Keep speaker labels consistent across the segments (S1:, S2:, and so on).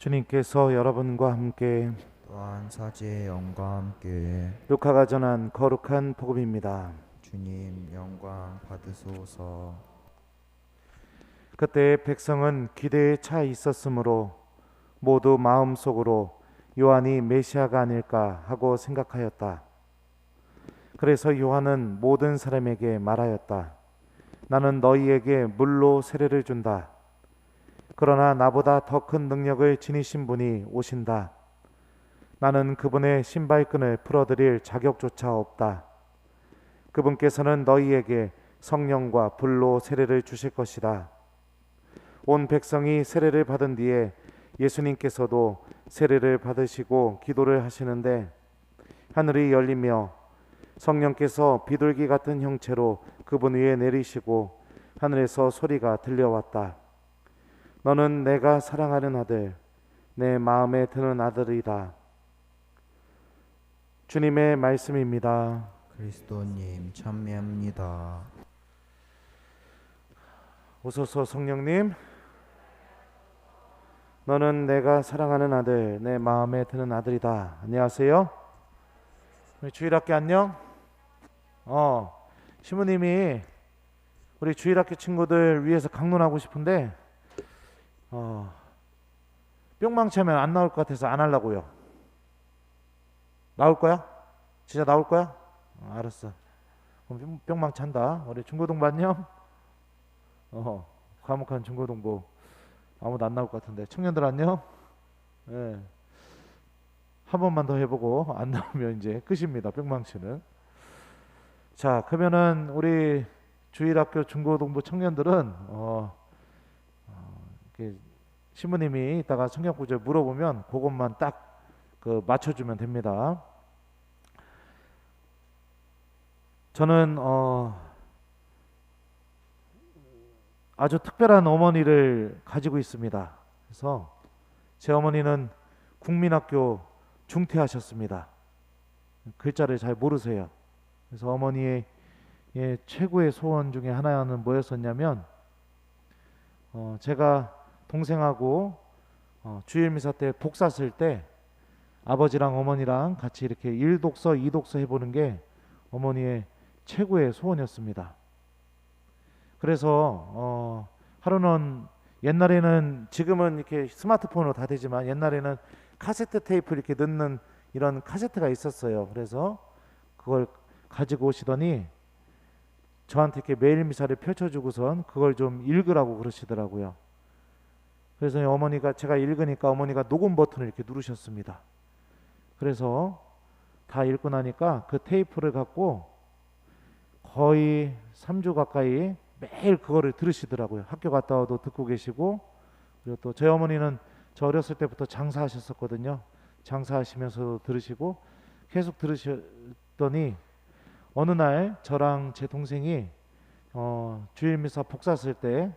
S1: 주님께서 여러분과 함께
S2: 또한 사지의 영과 함께
S1: 루카가 전한 거룩한 복음입니다.
S2: 주님 영광 받으소서
S1: 그때 백성은 기대에 차 있었으므로 모두 마음속으로 요한이 메시아가 아닐까 하고 생각하였다. 그래서 요한은 모든 사람에게 말하였다. 나는 너희에게 물로 세례를 준다. 그러나 나보다 더 큰 능력을 지니신 분이 오신다. 나는 그분의 신발끈을 풀어드릴 자격조차 없다. 그분께서는 너희에게 성령과 불로 세례를 주실 것이다. 온 백성이 세례를 받은 뒤에 예수님께서도 세례를 받으시고 기도를 하시는데 하늘이 열리며 성령께서 비둘기 같은 형체로 그분 위에 내리시고 하늘에서 소리가 들려왔다. 너는 내가 사랑하는 아들, 내 마음에 드는 아들이다. 주님의 말씀입니다.
S2: 그리스도님 참매합니다
S1: 오소서 성령님, 너는 내가 사랑하는 아들, 내 마음에 드는 아들이다. 안녕하세요. 우리 주일학교 안녕. 어, 시무님이 우리 주일학교 친구들 위해서 강론하고 싶은데, 어, 뿅망치하면 안 나올 것 같아서 안 하려고요. 나올 거야? 진짜 나올 거야? 어, 알았어. 그럼 뿅- 뿅망치 한다. 우리 중고등부 안녕. 어, 과묵한 중고등부 아무도 안 나올 것 같은데 청년들 안녕. 예. 한 번만 더 해보고 안 나오면 이제 끝입니다. 뿅망치는. 자, 그러면은 우리 주일학교 중고등부 청년들은 어, 신부님이 이따가 성경 구절 물어보면 그것만 딱 그 맞춰주면 됩니다. 저는 어. 아주 특별한 어머니를 가지고 있습니다. 그래서 제 어머니는 국민학교 중퇴하셨습니다. 글자를 잘 모르세요. 그래서 어머니의 예, 최고의 소원 중에 하나는 뭐였었냐면 어, 제가 동생하고 어, 주일 미사 때 복사 쓸 때 아버지랑 어머니랑 같이 이렇게 일독서 이독서 해보는 게 어머니의 최고의 소원이었습니다. 그래서 어, 하루는 옛날에는 지금은 이렇게 스마트폰으로 다 되지만 옛날에는 카세트 테이프 이렇게 넣는 이런 카세트가 있었어요. 그래서 그걸 가지고 오시더니 저한테 이렇게 메일 미사를 펼쳐주고선 그걸 좀 읽으라고 그러시더라고요. 그래서 어머니가 제가 읽으니까 어머니가 녹음 버튼을 이렇게 누르셨습니다. 그래서 다 읽고 나니까 그 테이프를 갖고 거의 3주 가까이 매일 그거를 들으시더라고요. 학교 갔다 와도 듣고 계시고 그리고 또 저희 어머니는 저 어렸을 때부터 장사하셨었거든요. 장사하시면서도 들으시고 계속 들으셨더니 어느 날 저랑 제 동생이 어, 주일 미사 복사 쓸 때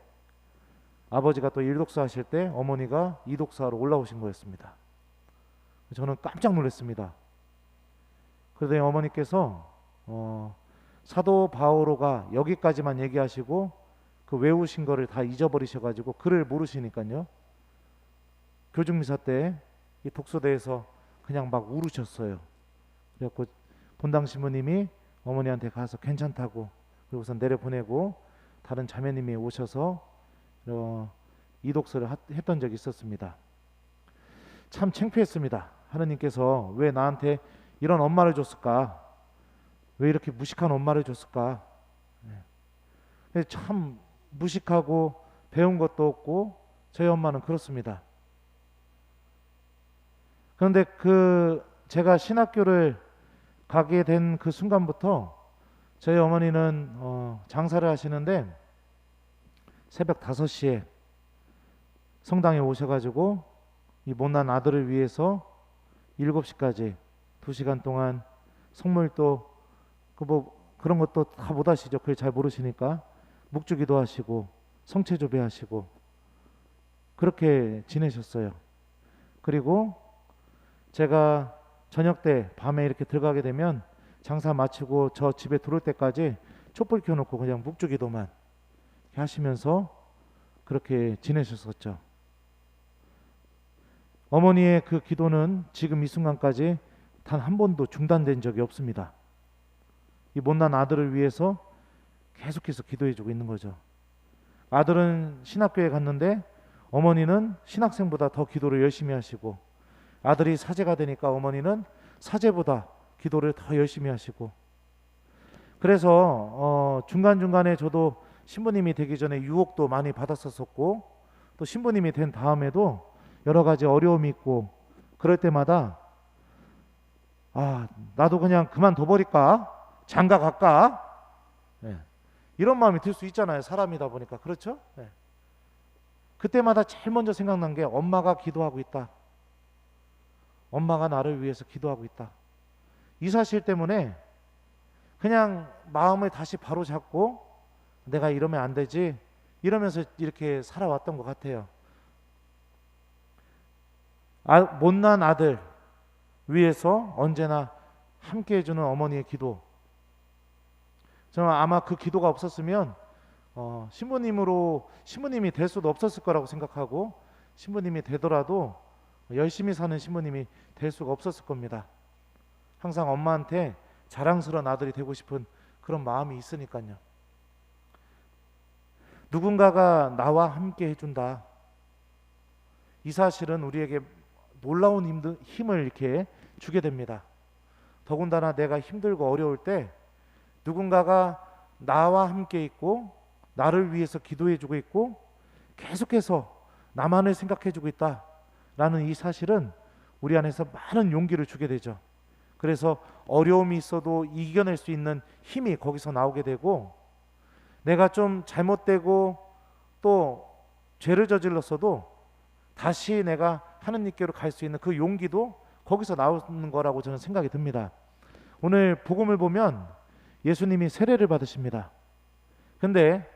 S1: 아버지가 또 일독사 하실 때 어머니가 이독사로 올라오신 거였습니다. 저는 깜짝 놀랐습니다. 그러더니 어머니께서 어, 사도 바오로가 여기까지만 얘기하시고 그 외우신 거를 다 잊어버리셔가지고 글을 모르시니까요. 교중미사 때 이 독서대에서 그냥 막 울으셨어요. 그래갖고 본당 신부님이 어머니한테 가서 괜찮다고 그리고선 내려보내고 다른 자매님이 오셔서 어, 이 독서를 하, 했던 적이 있었습니다. 참 창피했습니다. 하느님께서 왜 나한테 이런 엄마를 줬을까? 왜 이렇게 무식한 엄마를 줬을까? 네. 참 무식하고 배운 것도 없고 저희 엄마는 그렇습니다. 그런데 그 제가 신학교를 가게 된 그 순간부터 저희 어머니는 어, 장사를 하시는데 새벽 5시에 성당에 오셔가지고 이 못난 아들을 위해서 7시까지 2시간 동안 성물도 그 뭐 그런 것도 다 못 하시죠. 그걸 잘 모르시니까 묵주기도 하시고 성체 조배 하시고 그렇게 지내셨어요. 그리고 제가 저녁 때 밤에 이렇게 들어가게 되면 장사 마치고 저 집에 들어올 때까지 촛불 켜놓고 그냥 묵주기도만 하시면서 그렇게 지내셨었죠. 어머니의 그 기도는 지금 이 순간까지 단 한 번도 중단된 적이 없습니다. 이 못난 아들을 위해서 계속해서 기도해주고 있는 거죠. 아들은 신학교에 갔는데 어머니는 신학생보다 더 기도를 열심히 하시고 아들이 사제가 되니까 어머니는 사제보다 기도를 더 열심히 하시고 그래서 어, 중간 중간에 저도 신부님이 되기 전에 유혹도 많이 받았었었고 또 신부님이 된 다음에도 여러 가지 어려움이 있고 그럴 때마다 아 나도 그냥 그만둬 버릴까? 장가 갈까? 예. 이런 마음이 들 수 있잖아요 사람이다 보니까. 그렇죠? 예. 그때마다 제일 먼저 생각난 게 엄마가 기도하고 있다. 엄마가 나를 위해서 기도하고 있다. 이 사실 때문에 그냥 마음을 다시 바로 잡고 내가 이러면 안 되지 이러면서 이렇게 살아왔던 것 같아요. 아, 못난 아들 위해서 언제나 함께 해주는 어머니의 기도. 저는 아마 그 기도가 없었으면 어, 신부님으로 신부님이 될 수도 없었을 거라고 생각하고 신부님이 되더라도 열심히 사는 신부님이 될 수가 없었을 겁니다. 항상 엄마한테 자랑스러운 아들이 되고 싶은 그런 마음이 있으니까요. 누군가가 나와 함께 해준다. 이 사실은 우리에게 놀라운 힘을 이렇게 주게 됩니다. 더군다나 내가 힘들고 어려울 때 누군가가 나와 함께 있고 나를 위해서 기도해 주고 있고 계속해서 나만을 생각해 주고 있다라는 이 사실은 우리 안에서 많은 용기를 주게 되죠. 그래서 어려움이 있어도 이겨낼 수 있는 힘이 거기서 나오게 되고 내가 좀 잘못되고 또 죄를 저질렀어도 다시 내가 하느님께로 갈 수 있는 그 용기도 거기서 나오는 거라고 저는 생각이 듭니다. 오늘 복음을 보면 예수님이 세례를 받으십니다. 근데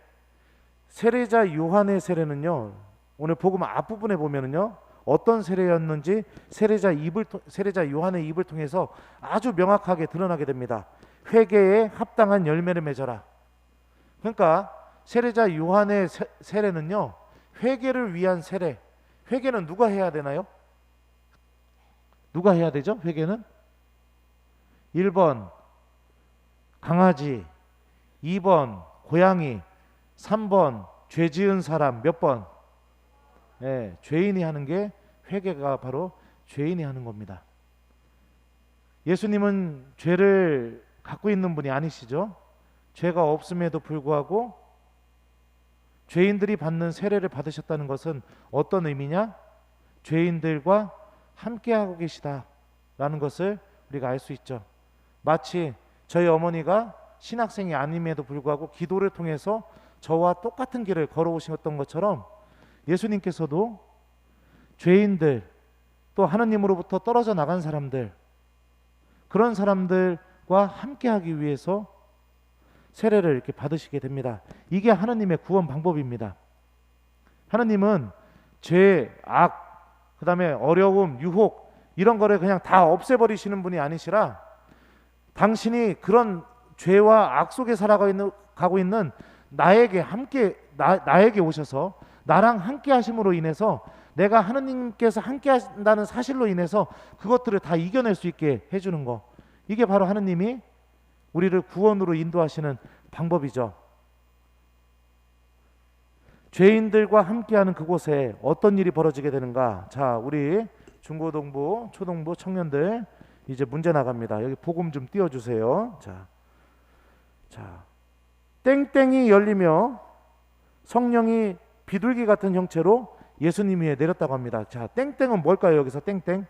S1: 세례자 요한의 세례는요. 오늘 복음 앞부분에 보면은요. 어떤 세례였는지 세례자 입을 통- 세례자 요한의 입을 통해서 아주 명확하게 드러나게 됩니다. 회개에 합당한 열매를 맺어라. 그러니까 세례자 요한의 세, 세례는요. 회개를 위한 세례. 회개는 누가 해야 되나요? 누가 해야 되죠? 회개는 1번 강아지, 2번 고양이, 3번 죄 지은 사람 몇 번? 예, 죄인이 하는 게 회개가 바로 죄인이 하는 겁니다. 예수님은 죄를 갖고 있는 분이 아니시죠? 죄가 없음에도 불구하고 죄인들이 받는 세례를 받으셨다는 것은 어떤 의미냐? 죄인들과 함께하고 계시다라는 것을 우리가 알 수 있죠. 마치 저희 어머니가 신학생이 아님에도 불구하고 기도를 통해서 저와 똑같은 길을 걸어오셨던 것처럼 예수님께서도 죄인들 또 하나님으로부터 떨어져 나간 사람들 그런 사람들과 함께하기 위해서 세례를 이렇게 받으시게 됩니다. 이게 하나님의 구원 방법입니다. 하나님은 죄, 악, 그다음에 어려움, 유혹 이런 거를 그냥 다 없애버리시는 분이 아니시라 당신이 그런 죄와 악 속에 살아가고 있는, 가고 있는 나에게 함께 나, 나에게 오셔서 나랑 함께 하심으로 인해서 내가 하느님께서 함께 하신다는 사실로 인해서 그것들을 다 이겨낼 수 있게 해주는 거 이게 바로 하느님이 우리를 구원으로 인도하시는 방법이죠. 죄인들과 함께하는 그곳에 어떤 일이 벌어지게 되는가? 자, 우리 중고등부, 초등부 청년들 이제 문제 나갑니다. 여기 복음 좀 띄워 주세요. 자, 자, 땡땡이 열리며 성령이 비둘기 같은 형체로 예수님 위에 내렸다고 합니다. 자, 땡땡은 뭘까요? 여기서 땡땡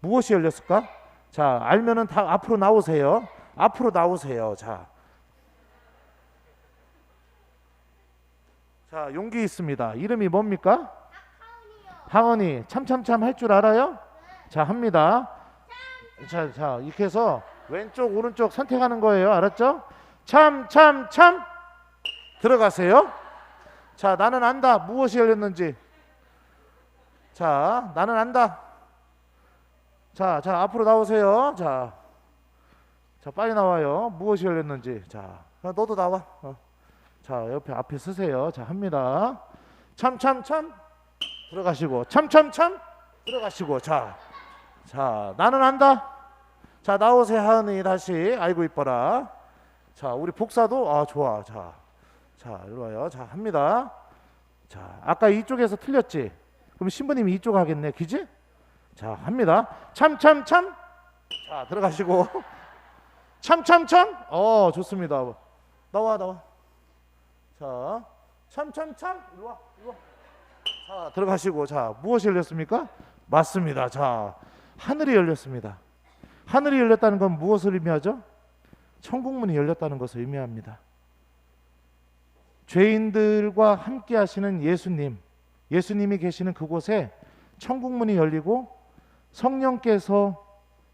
S1: 무엇이 열렸을까? 자, 알면은 다 앞으로 나오세요. 앞으로 나오세요. 자, 자, 용기 있습니다. 이름이 뭡니까? 하은이 참참참 할 줄 알아요? 자, 합니다. 자, 자, 이렇게 해서 왼쪽 오른쪽 선택하는 거예요. 알았죠? 참, 참, 참 들어가세요. 자, 나는 안다. 무엇이 열렸는지. 자, 나는 안다. 자, 자, 앞으로 나오세요. 자, 자, 빨리 나와요. 무엇이 열렸는지. 자, 너도 나와. 어. 자, 옆에 앞에 서세요. 자, 합니다. 참, 참, 참. 들어가시고. 참, 참, 참. 들어가시고 자, 자 나는 안다. 자 나오세요 하은이 다시 아이고 이뻐라. 자 우리 복사도 아 좋아. 자, 자 이리 와요. 자 합니다. 자 아까 이쪽에서 틀렸지. 그럼 신부님이 이쪽 하겠네, 그지? 자 합니다. 참참 참. 자 들어가시고 참참 참. 어 좋습니다. 나와 나와. 자 참참 참. 이리 와 이리 와. 자 들어가시고 자 무엇이 열렸습니까? 맞습니다. 자 하늘이 열렸습니다. 하늘이 열렸다는 건 무엇을 의미하죠? 천국문이 열렸다는 것을 의미합니다. 죄인들과 함께 하시는 예수님, 예수님이 계시는 그곳에 천국문이 열리고 성령께서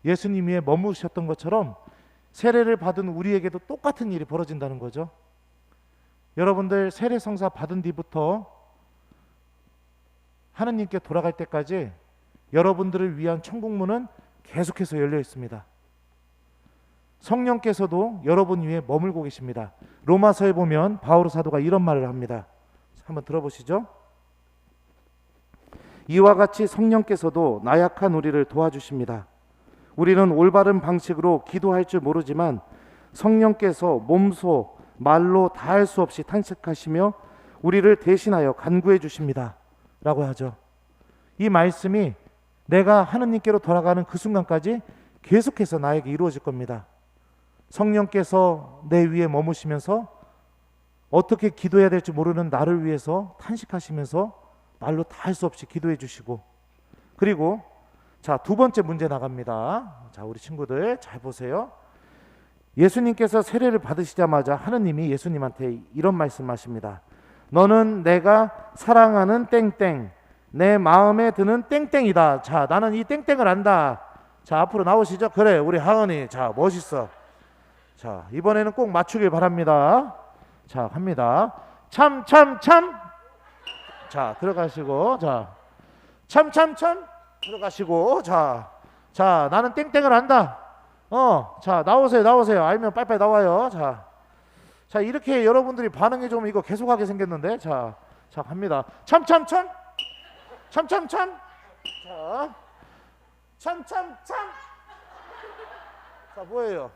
S1: 예수님 위에 머무셨던 것처럼 세례를 받은 우리에게도 똑같은 일이 벌어진다는 거죠. 여러분들 세례 성사 받은 뒤부터 하느님께 돌아갈 때까지 여러분들을 위한 천국문은 계속해서 열려 있습니다. 성령께서도 여러분 위에 머물고 계십니다. 로마서에 보면 바오로 사도가 이런 말을 합니다. 한번 들어보시죠. 이와 같이 성령께서도 나약한 우리를 도와주십니다. 우리는 올바른 방식으로 기도할 줄 모르지만 성령께서 몸소 말로 다 할 수 없이 탄식하시며 우리를 대신하여 간구해 주십니다. 라고 하죠. 이 말씀이 내가 하느님께로 돌아가는 그 순간까지 계속해서 나에게 이루어질 겁니다. 성령께서 내 위에 머무시면서 어떻게 기도해야 될지 모르는 나를 위해서 탄식하시면서 말로 다 할 수 없이 기도해 주시고 그리고 자, 두 번째 문제 나갑니다. 자, 우리 친구들 잘 보세요. 예수님께서 세례를 받으시자마자 하느님이 예수님한테 이런 말씀하십니다. 너는 내가 사랑하는 땡땡, 내 마음에 드는 땡땡이다. 자, 나는 이 땡땡을 안다. 자, 앞으로 나오시죠. 그래, 우리 하은이. 자, 멋있어. 자, 이번에는 꼭 맞추길 바랍니다. 자, 합니다. 참, 참, 참. 자, 들어가시고, 자, 참, 참, 참. 들어가시고, 자, 자, 나는 땡땡을 안다. 어, 자, 나오세요, 나오세요. 알면 빨리빨리 나와요. 자, 자, 이렇게 여러분들이 반응이 좀 이거 계속하게 생겼는데, 자, 자, 갑니다. 참, 참, 참. 참, 참, 참. 자, 참, 참, 참. 자, 뭐예요?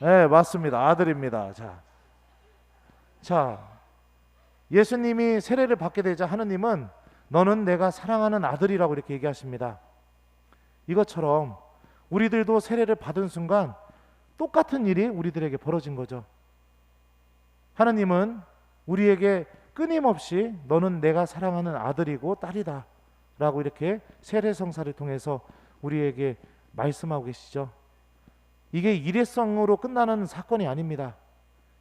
S1: 네, 맞습니다. 아들입니다. 자, 자, 예수님이 세례를 받게 되자 하느님은 너는 내가 사랑하는 아들이라고 이렇게 얘기하십니다. 이것처럼 우리들도 세례를 받은 순간 똑같은 일이 우리들에게 벌어진 거죠. 하느님은 우리에게 끊임없이 너는 내가 사랑하는 아들이고 딸이다. 라고 이렇게 세례 성사를 통해서 우리에게 말씀하고 계시죠. 이게 일회성으로 끝나는 사건이 아닙니다.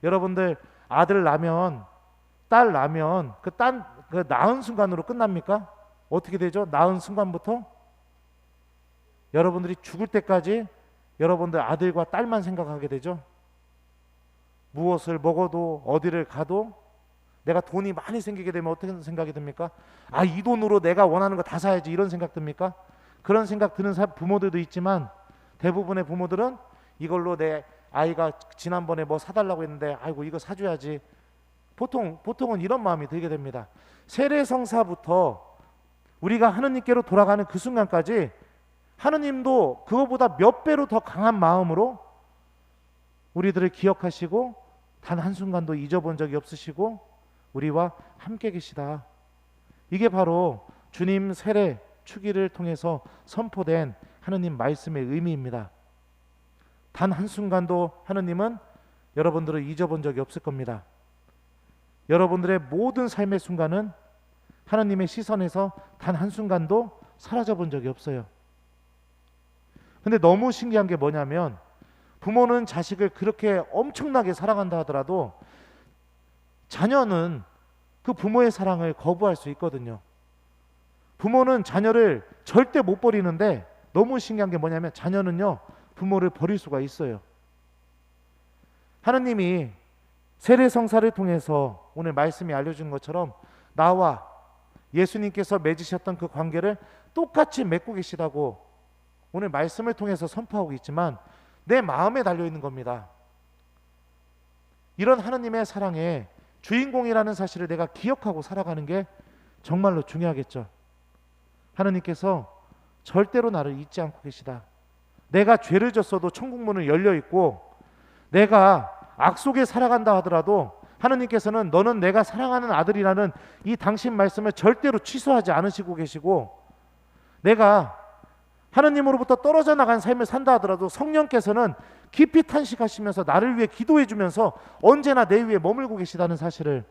S1: 여러분들 아들 낳으면 딸 낳으면 그딸그 낳은 순간으로 끝납니까? 어떻게 되죠? 낳은 순간부터 여러분들이 죽을 때까지 여러분들 아들과 딸만 생각하게 되죠. 무엇을 먹어도 어디를 가도 내가 돈이 많이 생기게 되면 어떻게 생각이 듭니까? 아, 이 돈으로 내가 원하는 거 다 사야지 이런 생각 듭니까? 그런 생각 드는 사- 부모들도 있지만 대부분의 부모들은 이걸로 내 아이가 지난번에 뭐 사달라고 했는데 아이고 이거 사줘야지 보통 보통은 이런 마음이 들게 됩니다. 세례 성사부터 우리가 하느님께로 돌아가는 그 순간까지 하느님도 그거보다 몇 배로 더 강한 마음으로 우리들을 기억하시고 단 한순간도 잊어본 적이 없으시고 우리와 함께 계시다. 이게 바로 주님 세례 추기를 통해서 선포된 하느님 말씀의 의미입니다. 단 한순간도 하느님은 여러분들을 잊어본 적이 없을 겁니다. 여러분들의 모든 삶의 순간은 하나님의 시선에서 단 한순간도 사라져 본 적이 없어요. 근데 너무 신기한 게 뭐냐면 부모는 자식을 그렇게 엄청나게 사랑한다 하더라도 자녀는 그 부모의 사랑을 거부할 수 있거든요. 부모는 자녀를 절대 못 버리는데 너무 신기한 게 뭐냐면 자녀는요 부모를 버릴 수가 있어요. 하느님이 세례 성사를 통해서 오늘 말씀이 알려준 것처럼 나와 예수님께서 맺으셨던 그 관계를 똑같이 맺고 계시다고 오늘 말씀을 통해서 선포하고 있지만 내 마음에 달려 있는 겁니다. 이런 하느님의 사랑에 주인공이라는 사실을 내가 기억하고 살아가는 게 정말로 중요하겠죠. 하느님께서 절대로 나를 잊지 않고 계시다. 내가 죄를 졌어도 천국 문은 열려 있고 내가 악 속에 살아간다 하더라도 하느님께서는 너는 내가 사랑하는 아들이라는 이 당신 말씀을 절대로 취소하지 않으시고 계시고 내가 하느님으로부터 떨어져 나간 삶을 산다 하더라도 성령께서는 깊이 탄식하시면서 나를 위해 기도해 주면서 언제나 내 위에 머물고 계시다는 사실을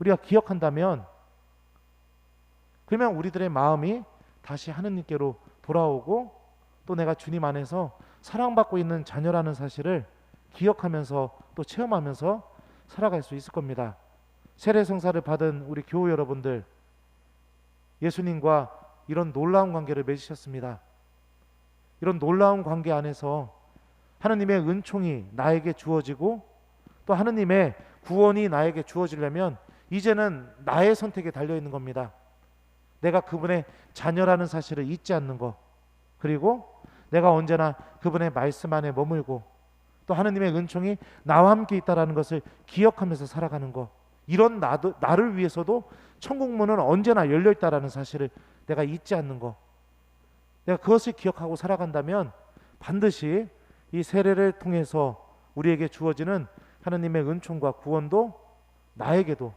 S1: 우리가 기억한다면 그러면 우리들의 마음이 다시 하느님께로 돌아오고 또 내가 주님 안에서 사랑받고 있는 자녀라는 사실을 기억하면서 또 체험하면서 살아갈 수 있을 겁니다. 세례 성사를 받은 우리 교우 여러분들 예수님과 이런 놀라운 관계를 맺으셨습니다. 이런 놀라운 관계 안에서 하느님의 은총이 나에게 주어지고 또 하느님의 구원이 나에게 주어지려면 이제는 나의 선택에 달려 있는 겁니다. 내가 그분의 자녀라는 사실을 잊지 않는 것. 그리고 내가 언제나 그분의 말씀 안에 머물고 또 하느님의 은총이 나와 함께 있다라는 것을 기억하면서 살아가는 것. 이런 나도 나를 위해서도 천국 문은 언제나 열려 있다라는 사실을 내가 잊지 않는 것. 내가 그것을 기억하고 살아간다면 반드시 이 세례를 통해서 우리에게 주어지는 하느님의 은총과 구원도 나에게도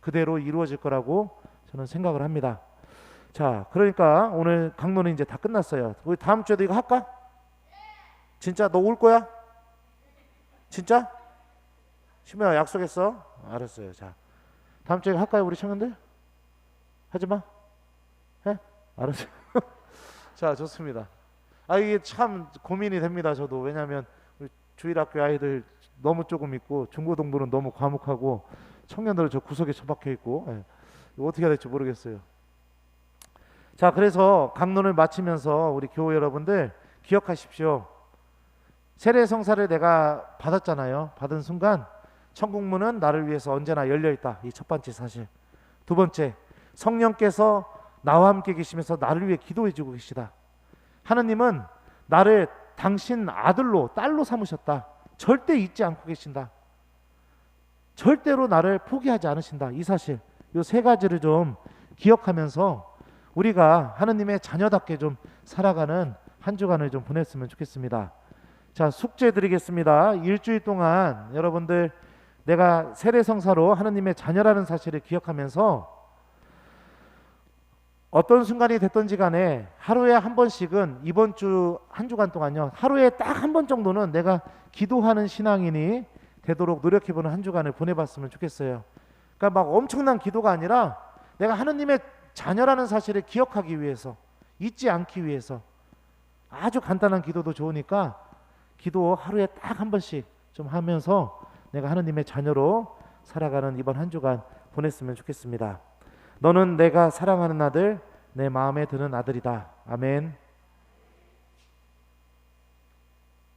S1: 그대로 이루어질 거라고 저는 생각을 합니다. 자, 그러니까 오늘 강론은 이제 다 끝났어요. 우리 다음 주에도 이거 할까? 진짜 너 올 거야? 진짜? 심야 약속했어? 알았어요. 자, 다음 주에 할까요, 우리 청년들? 하지 마. 해? 알았어요. 자, 좋습니다. 아 이게 참 고민이 됩니다. 저도 왜냐하면 주일학교 아이들 너무 조금 있고 중고등부는 너무 과묵하고 청년들은 저 구석에 처박혀 있고 예. 어떻게 해야 될지 모르겠어요. 자, 그래서 강론을 마치면서 우리 교우 여러분들 기억하십시오. 세례 성사를 내가 받았잖아요. 받은 순간 천국 문은 나를 위해서 언제나 열려 있다. 이 첫 번째 사실. 두 번째, 성령께서 나와 함께 계시면서 나를 위해 기도해 주고 계시다. 하느님은 나를 당신 아들로 딸로 삼으셨다. 절대 잊지 않고 계신다. 절대로 나를 포기하지 않으신다. 이 사실. 이 세 가지를 좀 기억하면서 우리가 하느님의 자녀답게 좀 살아가는 한 주간을 좀 보냈으면 좋겠습니다. 자, 숙제 드리겠습니다. 일주일 동안 여러분들 내가 세례성사로 하느님의 자녀라는 사실을 기억하면서 어떤 순간이 됐던지 간에 하루에 한 번씩은 이번 주 한 주간 동안요. 하루에 딱 한 번 정도는 내가 기도하는 신앙인이 되도록 노력해 보는 한 주간을 보내 봤으면 좋겠어요. 그러니까 막 엄청난 기도가 아니라 내가 하느님의 자녀라는 사실을 기억하기 위해서 잊지 않기 위해서 아주 간단한 기도도 좋으니까 기도 하루에 딱 한 번씩 좀 하면서 내가 하느님의 자녀로 살아가는 이번 한 주간 보냈으면 좋겠습니다. 너는 내가 사랑하는 아들, 내 마음에 드는 아들이다. 아멘.